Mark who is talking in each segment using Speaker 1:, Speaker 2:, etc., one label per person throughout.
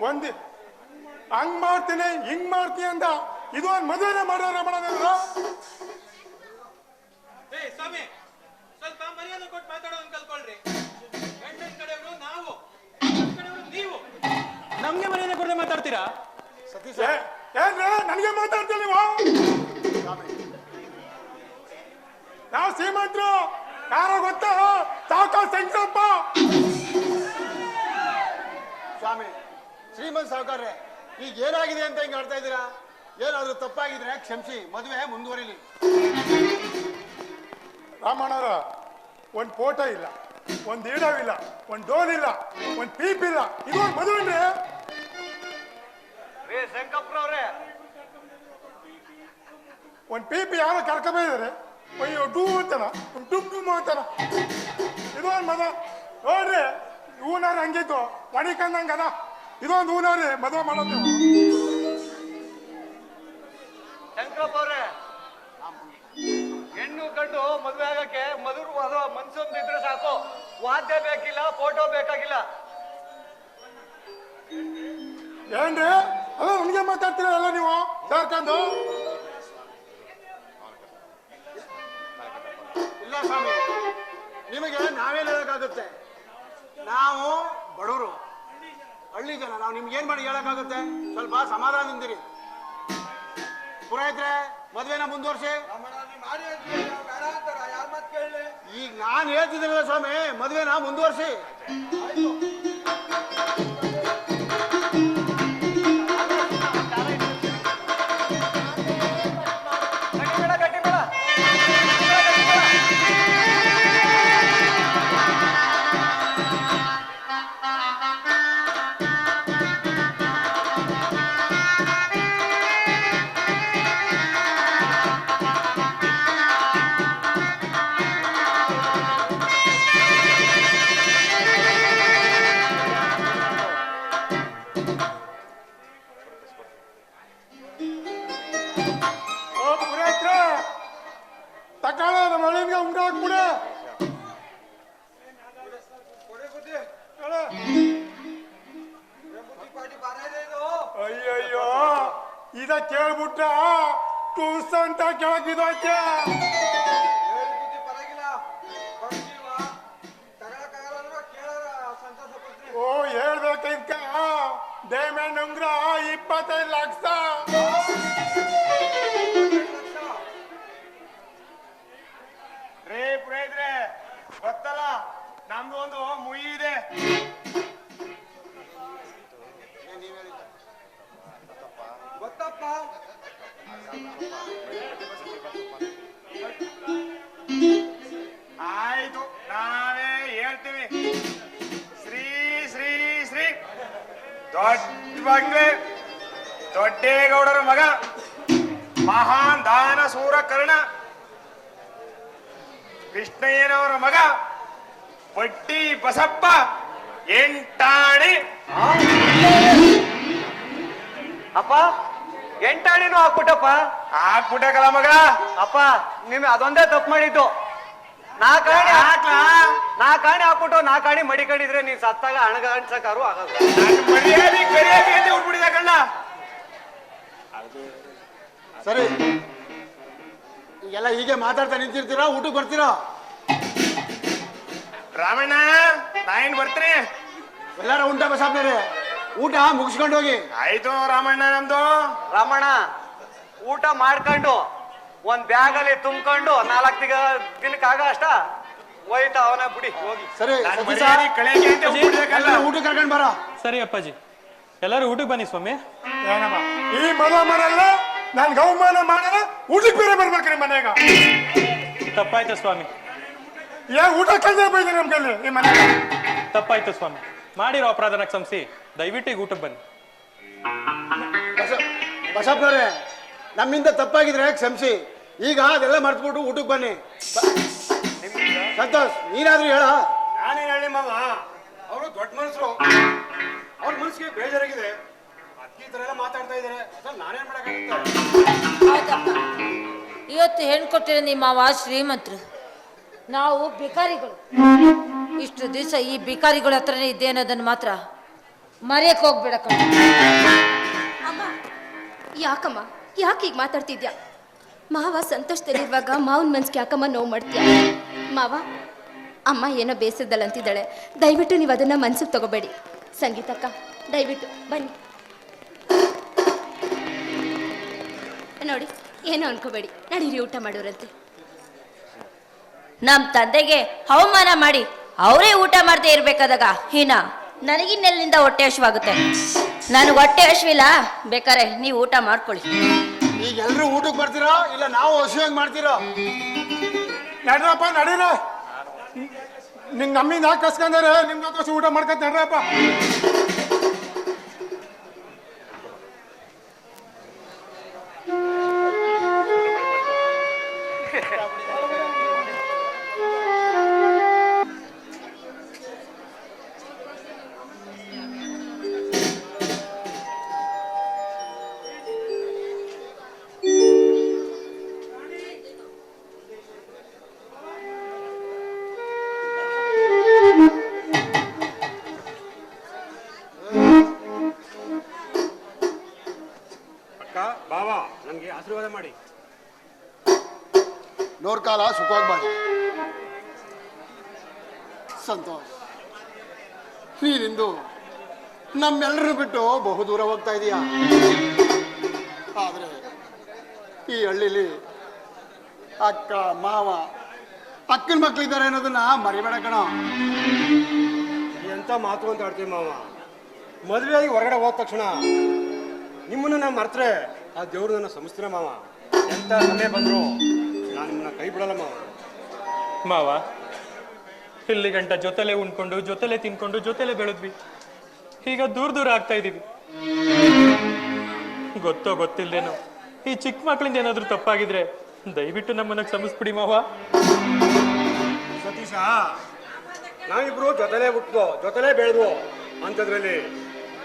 Speaker 1: ಒಂದ್. ಹಂಗ್ ಮಾಡ್ತೀನಿ ಹಿಂಗ್ ಮಾಡ್ತೀನಿ ಅಂತ ಇದು ಒಂದ್ ಮದುವೆನೆ ಮಾಡೋರ
Speaker 2: ರಮಣ ಸ್ವಾಮಿ ಸ್ವಲ್ಪ ಮರ್ಯಾದೆ ಕೊಟ್ಟು ಮಾತಾಡೋದನ್ನ ಕಲ್ಕೊಳ್ರಿ. ಗಂಡನ ಕಡೆಯವರು ನಾವು ಕಡೆಯವರು ನೀವು. ನಮ್ಗೆ ಮರ್ಯಾದೆ ಕೊಡದೆ ಮಾತಾಡ್ತೀರಾ?
Speaker 3: ಸತೀಶ್
Speaker 1: ಏನ್ರ ನನಗೆ ಮಾತಾಡ್ತೀವಿ ನೀವು?
Speaker 3: ಸ್ವಾಮಿ
Speaker 1: ನಾವು ಶ್ರೀಮಂತರು. ಯಾರೋ ಗೊತ್ತಾ? ಸಾಕ ಸಂಕಲ್ಪ
Speaker 3: ಸ್ವಾಮಿ ಶ್ರೀಮಂತ್ ಸಾವುಕಾರ್ರೆ ಈಗ ಏನಾಗಿದೆ ಅಂತ ಹಿಂಗೆ ಆಡ್ತಾ ಇದ್ದೀರಾ ಏನಾದ್ರೂ ತಪ್ಪಾಗಿದ್ರೆ ಕ್ಷಮಿಸಿ ಮದುವೆ ಮುಂದುವರಿಲಿ.
Speaker 1: ರಾಮಣ್ಣವರ ಒಂದ್ ಫೋಟೋ ಇಲ್ಲ ಒಂದ್ ಇಲ್ಲ ಒಂದ್ ಡೋಲ್ ಇಲ್ಲ ಒಂದ್ ಪೀಪ್ ಇಲ್ಲ ಇದು ಒಂದ್ ಮದುವೆ
Speaker 4: ರೇ ಒಂದು
Speaker 1: ಒಂದ್ ಪೀಪಿ ಯಾರೋ ಕರ್ಕೊಂಬಂದಿದ್ದಾರೆ. ಅಯ್ಯೋ ಡೂ ಅಂತಾನ ಒಂದ್ ಟುಮ್ ಟುಮ್ ಅಂತಾನ. ಇದು ಒಂದ್ ಮದ ನೋಡ್ರಿ ಇವನಾರು ಹಂಗಿತ್ತು ಮಣಿಕಂದಂಗ ಅದ. ಇದೊಂದು ಹೂನಾರಿ ಮದುವೆ ಮಾಡೋದು ನೀವು
Speaker 4: ಶಂಕರಪ್ಪ ಅವ್ರೆ ಹೆಣ್ಣು ಕಂಡು ಮದುವೆ ಆಗಕ್ಕೆ ಮಧುರು ಅಥವಾ ಮನ್ಸೊಂದು ಇದ್ರೆ ಸಾಕು. ವಾದ್ಯ ಬೇಕಿಲ್ಲ ಫೋಟೋ ಬೇಕಾಗಿಲ್ಲ.
Speaker 1: ಏನ್ರಿ? ಅಲ್ಲ ನನಗೆ ಮಾತಾಡ್ತೀರಲ್ಲ ನೀವು? ಸೇರ್ಕೊಂಡು
Speaker 3: ಇಲ್ಲ ಸ್ವಾಮಿ ನಿಮಗೆ ನಾವೇನ್ ಹೇಳಕ್ಕಾಗುತ್ತೆ? ನಾವು ಬಡವರು. ಹಳ್ಳಿ ಜನ ನಾವು ನಿಮ್ಗೆ ಏನ್ ಮಾಡಿ ಹೇಳಕ್ಕಾಗುತ್ತೆ? ಸ್ವಲ್ಪ ಸಮಾಧಾನದಿಂದಿರಿ. ಪುರೋಹಿತ್ರೆ, ಮದ್ವೆನ ಮುಂದುವರ್ಸಿ. ಈಗ ನಾನು ಹೇಳ್ತಿದ್ದೀನಲ್ಲ ಸ್ವಾಮಿ, ಮದ್ವೆನ ಮುಂದುವರ್ಸಿ.
Speaker 1: ಡೈಮಂಡ್ ಉಂಗ್ರ ಇಪ್ಪತ್ತೈದು ಲಕ್ಷ
Speaker 5: ರೇ ಪುರೋಹಿತ್ರೆ ಗೊತ್ತಲ್ಲ? ನಮ್ದು ಒಂದು ಮುಯಿ ಇದೆ ಆಯ್ತು ನಾವೇ ಹೇಳ್ತೀವಿ ಶ್ರೀ ಶ್ರೀ ಶ್ರೀ ದೊಡ್ಡ ಮಗ್ವೆ ದೊಡ್ಡೇಗೌಡರ ಮಗ ಮಹಾನ್ ದಾನ ಸೂರ ಕರ್ಣ ಕೃಷ್ಣಯ್ಯನವರ ಮಗ ಪಟ್ಟಿ ಬಸಪ್ಪ ಎಂಟಾಣಿ.
Speaker 4: ಅಪ್ಪ ಎಂಟಾಣಿನೂ ಹಾಕ್ಬಿಟ್ಟಪ್ಪ
Speaker 5: ಕಲಾ ಮಗ.
Speaker 4: ಅಪ್ಪ ನಿಮ್ಗೆ ಅದೊಂದೇ ತಪ್ಪು ಮಾಡಿದ್ದು. ನಾ ಕಾಣಿ
Speaker 5: ನಾಕಾಣಿ
Speaker 4: ನಾ ಕಾಣಿ ಹಾಕ್ಬಿಟ್ಟು ನಾ ಕಾಣಿ ಮಡಿಕೊಂಡಿದ್ರೆ ನೀನ್ ಸತ್ತಾಗ ಹಣಗ ಅನ್ಸಕ್ಕಾರು ಆಗಲ್ಲ.
Speaker 5: ಮರ್ಯಾದೆ ಕರಿಯಾಗಿ ಅಂತ ಉಟ್ಬಿಟ್ಟಿದೆ ಕಣ್ಣ.
Speaker 3: ಸರಿ. ಈಗೆಲ್ಲ ಹೀಗೆ ಮಾತಾಡ್ತಾ ನಿಂತಿರ್ತೀರಾ? ಊಟಕ್ಕೆ ಬರ್ತೀರಾ?
Speaker 5: ರಾಮಣ್ಣ ನಾ ಏನ್ ಬರ್ತೀನಿ
Speaker 3: ಎಲ್ಲಾರ ಊಟ ಬಸಾಪ್ನರೇ ಊಟ ಮುಗಿಸ್ಕೊಂಡು ಹೋಗಿ.
Speaker 5: ಆಯ್ತು ರಾಮಣ್ಣ ನಮ್ದು.
Speaker 4: ರಾಮಣ್ಣ ಊಟ ಮಾಡ್ಕೊಂಡು. ಒಂದ್ ಬ್ಯಾಗ್ ಅಲ್ಲಿ ತುಂಬ್ಕೊಂಡು ನಾಲ್ಕು ದಿನ ದಿನಕ್ಕೆ ಆಗ ಅಷ್ಟ? ಹೋಯ್ತಾ ಅವನ ಬಿಡಿ. ಹೋಗಿ.
Speaker 3: ಸರಿ ಸತೀಶ, ಊಟಕ್ಕೆ ಕರ್ಕೊಂಡು ಬರ.
Speaker 2: ಸರಿ ಅಪ್ಪಾಜಿ. ಎಲ್ಲರೂ ಊಟಕ್ಕೆ ಬನ್ನಿ ಸ್ವಾಮಿ.
Speaker 1: ಏನಮ್ಮ? ಈ ಮದ ಮಾಡಲ್ಲ ನನ್ಗೆ ಅವಮಾನ ಮಾಡಲ್ಲ ಊಟಕ್ಕೆ ಬೇರೆ ಬರ್ಬೇಕ್ರಿ ಮನೆಯಾಗ
Speaker 2: ತಪ್ಪಾಯ್ತು ಸ್ವಾಮಿ.
Speaker 1: ಏ ಊಟ ಕಲ್ದೆ ಬೈದ್ರಿ ನಮ್ ಕಲ್ಲಿ ಈ ಮನೆ
Speaker 2: ತಪ್ಪಾಯ್ತು ಸ್ವಾಮಿ. ಮಾಡಿರೋ ಅಪರಾಧನ ಕ್ಷಮಿಸಿ. ದಯವಿಟ್ಟು ಈಗ ಊಟಕ್ಕೆ ಬನ್ನಿ.
Speaker 3: ಬಸ- ಬಸಪ್ಪನವ್ರೆ ನಮ್ಮಿಂದ ತಪ್ಪಾಗಿದ್ರೆ ಕ್ಷಮಿಸಿ? ಈಗ ಅದೆಲ್ಲ ಮರ್ತ್ಬಿಟ್ಟು ಊಟಕ್ಕೆ ಬನ್ನಿ. ಸಂತೋಷ್ ನೀನಾದ್ರೂ ಹೇಳ.
Speaker 5: ನಾನೇನ್ ಹೇಳಿ ಮಾವ? ಅವರು ದೊಡ್ಡ ಮನುಷ್ಯರು ಅವ್ರ ಮನಸ್ಸಿಗೆ ಬೇಜಾರಾಗಿದೆ. ಅದಕ್ಕೆ ಈ ತರ ಎಲ್ಲ ಮಾತಾಡ್ತಾ ಇದಾರೆ. ಅದ್ರಲ್ಲಿ ನಾನೇನ್ ಮಾಡಕ್ಕಾಗುತ್ತೆ?
Speaker 6: ಹೌದಪ್ಪ ಇವತ್ತು ಹೆಣ್ಣು ಕೊಟ್ಟಿರೋ ನಿಮ್ಮ ಮಾವ ಶ್ರೀಮಂತರು. ನಾವು ಭಿಕಾರಿಗಳು. ಇಷ್ಟು ದಿವಸ ಈ ಭಿಕಾರಿಗಳ ಹತ್ರನೇ ಇದ್ದೆ ಅನ್ನೋದನ್ನು ಮಾತ್ರ ಮರೆಯಕ್ಕೆ ಹೋಗ್ಬೇಡಕ್ಕ. ಕಣ
Speaker 7: ಅಮ್ಮ ಯಾಕಮ್ಮ? ಯಾಕೆ ಈಗ ಮಾತಾಡ್ತಿದ್ಯಾ? ಮಾವ ಸಂತೋಷದಲ್ಲಿರುವಾಗ ಮಾವನ ಮನ್ಸಿಗೆ ಯಾಕಮ್ಮ ನೋವು ಮಾಡ್ತೀಯ? ಮಾವ, ಅಮ್ಮ ಏನೋ ಬೇಸರದಲ್ಲಿ ಅಂತಿದ್ದಾಳೆ ದಯವಿಟ್ಟು ನೀವು ಅದನ್ನು ಮನ್ಸಿಗೆ ತಗೋಬೇಡಿ. ಸಂಗೀತಕ್ಕ, ದಯವಿಟ್ಟು ಬನ್ನಿ. ನೋಡಿ, ಏನೋ ಅನ್ಕೋಬೇಡಿ. ನಡೀರಿ, ಊಟ ಮಾಡೋರಂತೆ.
Speaker 8: ನಮ್ಮ ತಂದೆಗೆ ಅವಮಾನ ಮಾಡಿ ಅವರೇ ಊಟ ಮಾಡದೆ ಇರ್ಬೇಕಾದಾಗ ಹೀನಾ, ನನಗಿನ್ನೆಲ್ಲಿಂದ ಹೊಟ್ಟೆ ಹಶ್ವಾಗುತ್ತೆ ನನಗೆ ಹೊಟ್ಟೆ ಹಶ್ವಿಲ್ಲ ಬೇಕಾರೆ ನೀವು ಊಟ ಮಾಡ್ಕೊಳ್ಳಿ.
Speaker 3: ಈಗ ಎಲ್ರು ಊಟಕ್ಕೆ ಬರ್ತೀರಾ? ಇಲ್ಲ ನಾವು ಹಸಿವಾಗಿ ಮಾಡ್ತೀರಾ?
Speaker 1: ನಡ್ರಪ್ಪ, ನಡೀರ. ನಿಂಗೆ ನಮ್ಮಿಂದ ಹಾಕಿ ಕಸ್ಕೊಂಡಾರೆ ನಿಮ್ಗೆ ಊಟ ಮಾಡ್ಕೊತ ನಡ್ರಪ್ಪ.
Speaker 3: ನೋಡ್ಕಾಲ ಸುಖವಾಗಿ ಮಾಡಿ ಸಂತೋಷ. ನೀನಿಂದು ನಮ್ಮೆಲ್ಲರೂ ಬಿಟ್ಟು ಬಹು ದೂರ ಹೋಗ್ತಾ ಇದೀಯ? ಆದರೆ ಈ ಹಳ್ಳಿಲಿ ಅಕ್ಕ, ಮಾವ, ಅಕ್ಕನ ಮಕ್ಕಳಿದ್ದಾರೆ ಅನ್ನೋದನ್ನ ಮರಿಬೇಡ ಕಣ.
Speaker 5: ಎಂತ ಮಾತು ಅಂತ ಆಡ್ತೀವಿ ಮಾವ? ಮದುವೆಯಾಗಿ ಹೊರಗಡೆ ಹೋದ ತಕ್ಷಣ ನಿಮ್ಮನ್ನ ನಾನು ಮರ್ತ್ರೆ, ಆ ದೇವ್ರು ನನ್ನ ಮಾವ. ಎಂತ ಸಮಯ ಬಂದ್ರು ನಾನು ನಿಮ್ಮನ್ನ ಕೈ ಬಿಡಲ್ಲ ಮಾವ.
Speaker 2: ಮಾವ ಇಲ್ಲಿ ಗಂಟ ಜೊತೆಲೆ ಉಣ್ಕೊಂಡು ಜೊತೆಲೆ ತಿನ್ಕೊಂಡು ಜೊತೆಲೆ ಬೆಳೆದ್ವಿ. ಈಗ ದೂರ ದೂರ ಆಗ್ತಾ ಇದೀವಿ. ಗೊತ್ತೋ ಗೊತ್ತಿಲ್ದೇನೋ ಈ ಚಿಕ್ಕ ಮಕ್ಕಳಿಂದ ಏನಾದ್ರೂ ತಪ್ಪಾಗಿದ್ರೆ ದಯವಿಟ್ಟು ನಮ್ಮನ್ನ ಕ್ಷಮಿಸ್ಬಿಡಿ ಮಾವ.
Speaker 5: ಸತೀಶ ನಾವಿಬ್ರು ಜೊತೆಲೇ ಹುಟ್ಟೋ ಜೊತೆಲೇ ಬೆಳೆದ್ವು ಅಂಥದ್ರಲ್ಲಿ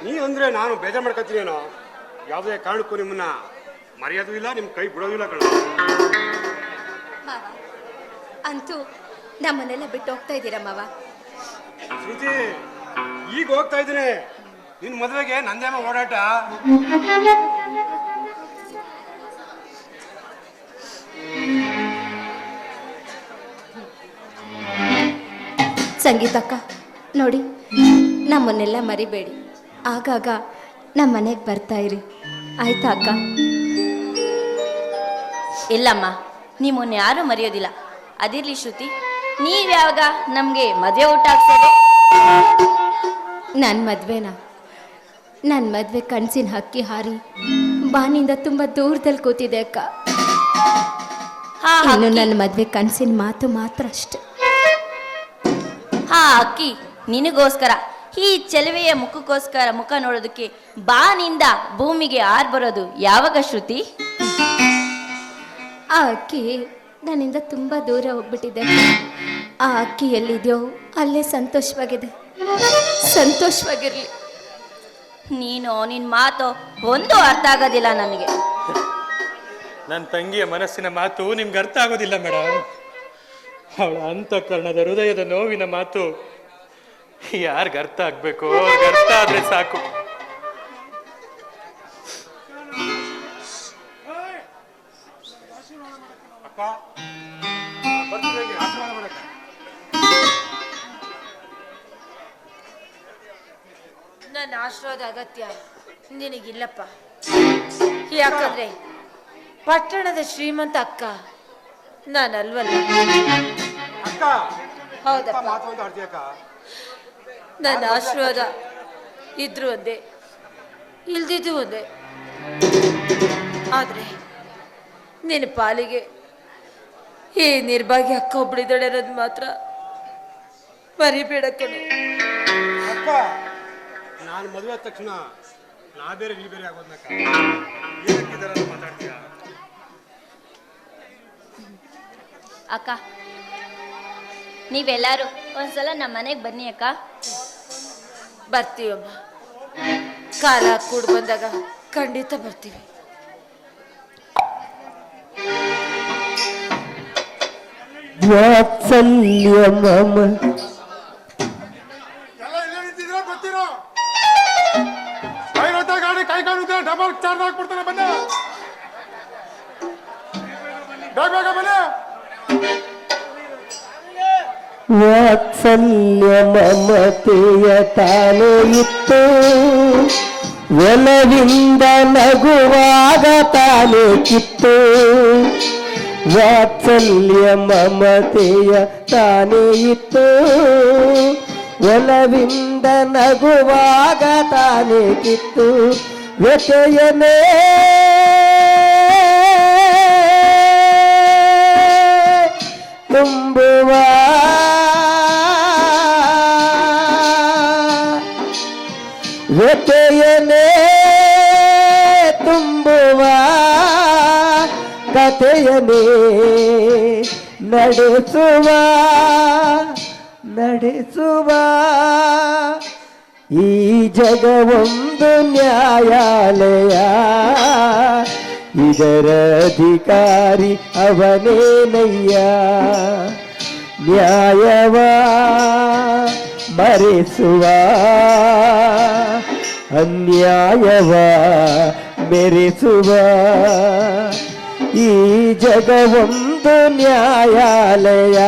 Speaker 5: ನೀ ಅಂದ್ರೆ ನಾನು ಬೇಜಾರು ಮಾಡ್ಕೊತೀನೇನೋ? ಯಾವುದೇ ಕಾರಣಕ್ಕೂ ನಿಮ್ಮನ್ನ ಮರೆಯೋದು ಇಲ್ಲ ನಿಮ್ಮ ಕೈ ಬಿಡೋದಿಲ್ಲ ಕಣ.
Speaker 7: ಮಾವ? ಅಂತೂ ನಮ್ಮನ್ನೆಲ್ಲ ಬಿಟ್ಟು ಹೋಗ್ತಾ ಇದ್ದೀರಾ ಮಾವ?
Speaker 5: ಶ್ರುತಿ ಈಗ ಹೋಗ್ತಾ ಇದ್ದೀನಿ. ನಿನ್ ಮದುವೆಗೆ ನಂದೇಮ ಓಡಾಟ?
Speaker 7: ಸಂಗೀತಕ್ಕ ನೋಡಿ ನಮ್ಮನ್ನೆಲ್ಲ ಮರಿಬೇಡಿ. ಆಗಾಗ ನಮ್ಮ ಮನೆಗೆ ಬರ್ತಾ ಇರಿ. ಆಯ್ತಾ ಅಕ್ಕ?
Speaker 8: ಇಲ್ಲಮ್ಮ. ನಿಮ್ಮನ್ನ ಯಾರು ಮರೆಯೋದಿಲ್ಲ. ಅದಿರ್ಲಿ ಶ್ರುತಿ ನೀವ್ ಯಾವಾಗ ನಮ್ಗೆ ಮದ್ವೆ ಊಟ ಹಾಕ್ಸೋದು
Speaker 7: ನನ್ನ ಮದ್ವೆನಾ? ನನ್ನ ಮದ್ವೆ ಕನ್ಸಿನ ಹಕ್ಕಿ ಹಾರಿ ಬಾನಿಂದ ತುಂಬಾ ದೂರದಲ್ಲಿ ಕೂತಿದೆ ಅಕ್ಕ.
Speaker 8: ಹಾ
Speaker 7: ಇನ್ನು. ನನ್ನ ಮದುವೆ ಕನಸಿನ ಮಾತು ಮಾತ್ರ ಅಷ್ಟೆ.
Speaker 8: ಹಾ ಅಕ್ಕಿ ನಿನಗೋಸ್ಕರ ಈ ಚೆಲುವೆಯ ಮುಖಕ್ಕೋಸ್ಕರ ಮುಖ ನೋಡೋದಕ್ಕೆ ಬಾನಿಂದ ಭೂಮಿಗೆ ಆರ್ ಬರೋದು ಯಾವಾಗ ಶ್ರುತಿ?
Speaker 7: ಆ ಅಕ್ಕಿ ನನ್ನಿಂದ ತುಂಬ ದೂರ ಹೋಗ್ಬಿಟ್ಟಿದೆ. ಆ ಅಕ್ಕಿ ಎಲ್ಲಿದೆಯೋ ಅಲ್ಲೇ ಸಂತೋಷವಾಗಿದೆ. ಸಂತೋಷವಾಗಿರಲಿ.
Speaker 8: ನೀನು ನಿನ್ ಮಾತು ಒಂದು ಅರ್ಥ ಆಗೋದಿಲ್ಲ ನನಗೆ.
Speaker 2: ನನ್ನ ತಂಗಿಯ ಮನಸ್ಸಿನ ಮಾತು ನಿಮ್ಗೆ ಅರ್ಥ ಆಗೋದಿಲ್ಲ ಮೇಡಮ್ ಅವಳ ಅಂತಃಕರಣದ ಹೃದಯದ ನೋವಿನ ಮಾತು ಯಾರಿಗೆ ಅರ್ಥ ಆಗ್ಬೇಕು? ಅವ್ರಿಗೆ ಅರ್ಥ ಆದ್ರೆ ಸಾಕು.
Speaker 6: ನನ್ನ ಆಶೀರ್ವಾದ ಅಗತ್ಯ. ನಿನಗಿಲ್ಲಪ್ಪ. ಯಾಕಂದ್ರೆ ಪಟ್ಟಣದ ಶ್ರೀಮಂತ ಅಕ್ಕ ನಾನಲ್ವಲ್ಲ.
Speaker 5: ಅಕ್ಕ!
Speaker 6: ಹೌದಪ್ಪ. ನನ್ನ ಆಶೀರ್ವಾದ ಇದ್ರು ಒಂದೇ ಇಲ್ದಿದ್ದು ಒಂದೇ ಆದ್ರೆ ನಿನ್ನ ಪಾಲಿಗೆ ಈ ನಿರ್ಭಾಗ್ಯ ಅಕ್ಕ ಒಬ್ಳಿದ್ದಾಳೆ ಅನ್ನೋದು ಮಾತ್ರ ಮರಿಬೇಡ ಕಣೆ.
Speaker 5: ಅಕ್ಕ! ನಾನು ಮದುವೆ ಆದ ತಕ್ಷಣ ನಾ ಬೇರೆ ನೀ ಬೇರೆ ಏನಕ್ಕಿದಾರ ಮಾತಾಡ್ತೀಯ?
Speaker 8: ಅಕ್ಕ ನೀವೆಲ್ಲರೂ ಒಂದ್ಸಲ ನಮ್ಮ ಮನೆಗೆ ಬನ್ನಿ ಅಕ್ಕ.
Speaker 6: ಬರ್ತೀವಮ್ಮ ಕಾಲ ಕೂಡಿ ಬಂದಾಗ ಖಂಡಿತ ಬರ್ತೀವಿ.
Speaker 9: ವಾತ್ಸಲ್ಯ ಮಮ. ವಾತ್ಸಲ್ಯ ಮಮತೆಯ ತಾನು ಇತ್ತು ಒಲವಿಂದ ನಗುವಾಗ ತಾನು ಕಿತ್ತು ವಾತ್ಸಲ್ಯ ಮಮತೆಯ ತಾನೇ ಇತ್ತು ಒಲವಿಂದ ನಗುವಾಗ ತಾನೇ ಕಿತ್ತು ವ್ಯತೆಯನೇ ತುಂಬುವ ವ್ಯತೆಯನೇ ತುಂಬುವ ಕಥೆಯನೇ ನಡೆಸುವ ನಡೆಸುವ ಈ ಜಗವೊಂದು ನ್ಯಾಯಾಲಯ ಇದರ ಅಧಿಕಾರಿ ಅವನೇನಯ್ಯ ನ್ಯಾಯವ ಮರೆಸುವ ಅನ್ಯಾಯವ ಮೆರೆಸುವ ಈ ಜಗವೊಂದು ನ್ಯಾಯಾಲಯ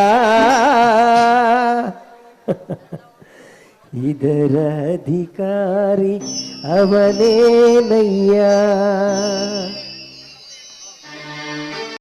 Speaker 9: ಇದರ ಅಧಿಕಾರಿ ಅವನೇನಯ್ಯ